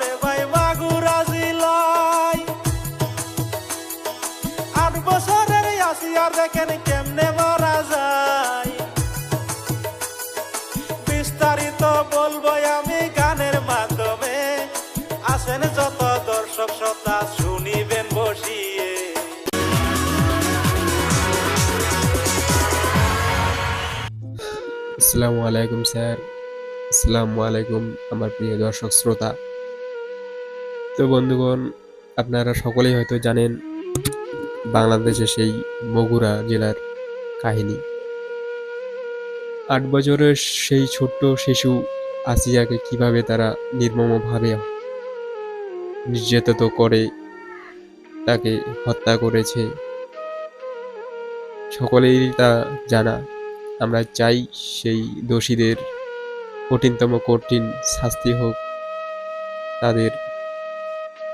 রে ভাই মাগুরা আট বছরের দেখেন কেমনে মারা বিস্তারিত বলব আমি গানের মাধ্যমে। আসেন যত দর্শক শুনিবেন বসিয়ে। আসসালামু আলাইকুম স্যার। আসসালামু আলাইকুম আমার প্রিয় দর্শক শ্রোতা। তো বন্ধুগণ, আপনারা সকলেই হয়তো জানেন বাংলাদেশে সেই মগুরা জেলার কাহিনী। আট বছরের সেই ছোট্ট শিশু আসিয়াকে কীভাবে তারা নির্মমভাবে নির্যাতিত করে, তাকে হত্যা করেছে, সকলেই তা জানা। আমরা চাই সেই দোষীদের কঠিনতম কঠিন শাস্তি হোক, তাদের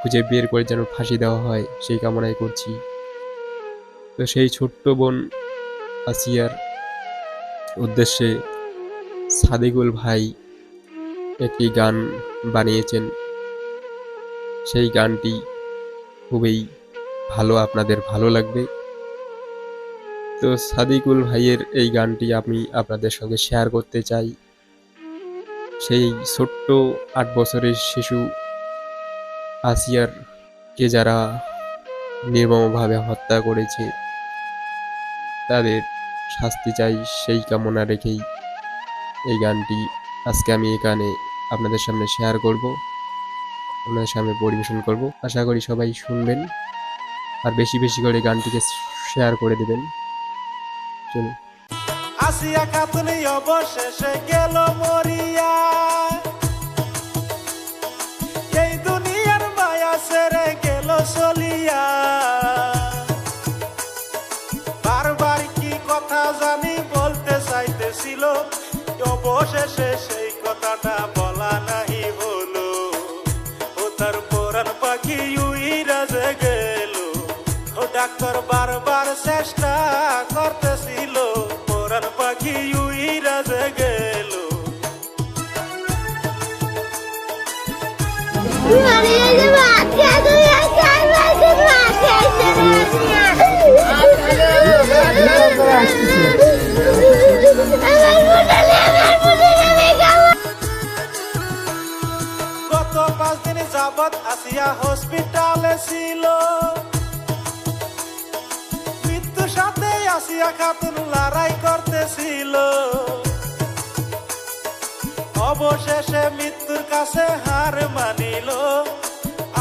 খুঁজে বের করে যেন ফাঁসি দেওয়া হয়, সেই কামনাই করছি। তো সেই ছোট্ট বোন আসিয়ার উদ্দেশ্যে সাদিকুল ভাই একটি গান বানিয়েছেন। সেই গানটি খুবই ভালো, আপনাদের ভালো লাগবে। তো সাদিকুল ভাইয়ের এই গানটি আমি আপনাদের সঙ্গে শেয়ার করতে চাই। সেই ছোট্ট আট বছরের শিশু আসিয়ারকে যারা নির্মমভাবে হত্যা করেছে, তাদের শাস্তি চাই সেই কামনা রেখেই এই গানটি আজকে আমি এখানে আপনাদের সামনে শেয়ার করব, আপনাদের সামনে পরিবেশন করব। আশা করি সবাই শুনবেন আর বেশি বেশি করে গানটিকে শেয়ার করে দেবেন। চলুন। আসিয়া খাতুনি অবশেষে গেল মরিয়া। চাইতেছিল অবশেষে সেই কথাটা বলা নাহি হলো। ও তার পরাণ পাখি উইরা যে গেল। ও ডাক্তার বারবার চেষ্টা করতেছিল। পরাণ পাখি উইরা যে গেল। গত পাঁচ দিন যাবৎ আসিয়া হসপিটালে ছিল। মৃত্যুর সাথে আসিয়া খাতুন লড়াই করতেছিল। অবশেষে মৃত্যুর কাছে হার মানিল।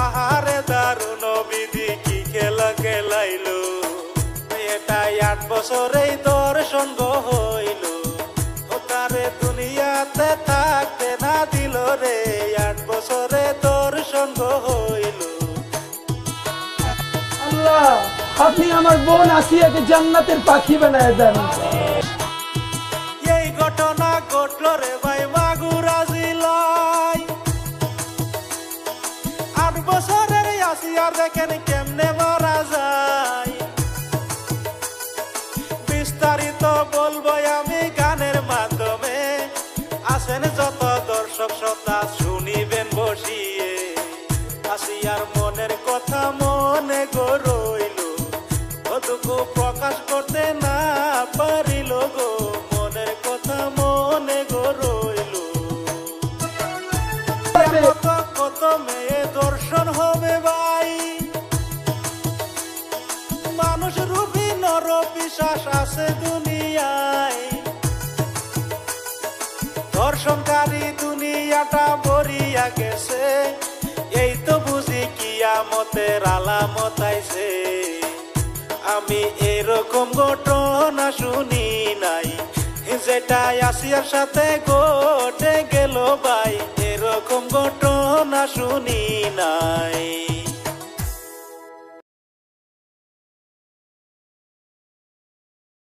আহারে দারুণ বিধি কি খেলা খেলাইল। এটাই আট বছরেই সঙ্গ হইল। তারে দুনিয়াতে থাকতে না দিল রে। আপনি আমার বোন আসিয়াকে জান্নাতের পাখি বানায় দেন। এই ঘটনা ঘটলো রে ভাই জিলাই আট বছরের আসিয়ার দেখেন কেমনে মারা যায়। বিস্তারিত বলব আমি গানের মাধ্যমে। আসেন যত দর্শক, শ্রোতা, শুনিবেন বসিয়ে। আসিয়ার মনের কথা কতকু প্রকাশ করতে না পারিল গো মনের কথা মনে গরইল কত কত মেয়ে দর্শন হবে ভাই। মানুষ রূপী নর বিশ্বাস আছে দুনিয়ায়। দর্শনকারী দুনিয়াটা ভরিয়া গেছে। এই তো বুঝি কিয়ামতের আলামত আইছে। আমি এরকম ঘটনা শুনি নাই। যেটা আসিয়ার সাথে ঘটে গেল ভাই, এরকম ঘটনা শুনি নাই।